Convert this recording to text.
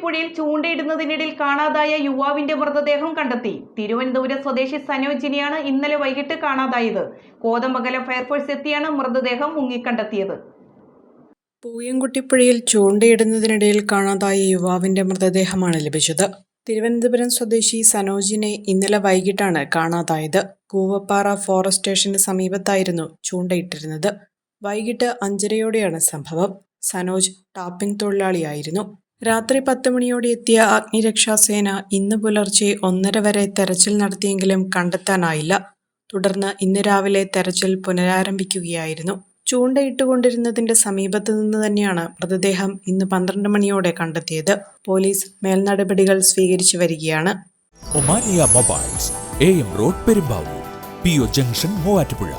Pooyamkutty ചൂണ്ടയിടുന്നതിനിടയിൽ കാണാതായ യുവാവിന്റെ മൃതദേഹം കണ്ടെത്തി. തിരുവനന്തപുരം സ്വദേശി സനോജിനിയാണ് ഇന്നലെ വൈകിട്ട് കാണാതായത്. കോതമംഗലം ഫയർഫോഴ്സ് എത്തിയാണ് മൃതദേഹം മുങ്ങിക്കണ്ടെത്തിയത്. പൂയംകുട്ടിപ്പുഴയിൽ ചൂണ്ടയിടുന്നതിനിടയിൽ കാണാതായ യുവാവിന്റെ മൃതദേഹമാണ് ലഭിച്ചത്. തിരുവനന്തപുരം സ്വദേശി സനോജിനെ ഇന്നലെ വൈകിട്ടാണ് കാണാതായത്. കൂവപ്പാറ ഫോറസ്റ്റ് സ്റ്റേഷന് സമീപത്തായിരുന്നു ചൂണ്ടയിട്ടിരുന്നത്. വൈകിട്ട് അഞ്ചരയോടെയാണ് സംഭവം. സനോജ് ടാപ്പിംഗ് തൊഴിലാളിയായിരുന്നു. രാത്രി പത്ത് മണിയോടെ എത്തിയ അഗ്നിരക്ഷാസേന ഇന്ന് പുലർച്ചെ ഒന്നര വരെ തെരച്ചിൽ നടത്തിയെങ്കിലും കണ്ടെത്താനായില്ല. തുടർന്ന് ഇന്ന് രാവിലെ തെരച്ചിൽ പുനരാരംഭിക്കുകയായിരുന്നു. ചൂണ്ടയിട്ടുകൊണ്ടിരുന്നതിന്റെ സമീപത്ത് നിന്ന് തന്നെയാണ് മൃതദേഹം ഇന്ന് പന്ത്രണ്ട് മണിയോടെ കണ്ടെത്തിയത്. പോലീസ് മേൽനടപടികൾ സ്വീകരിച്ചു വരികയാണ്. Omania mobiles A M road Perumbavoor P O junction Muvattupuzha.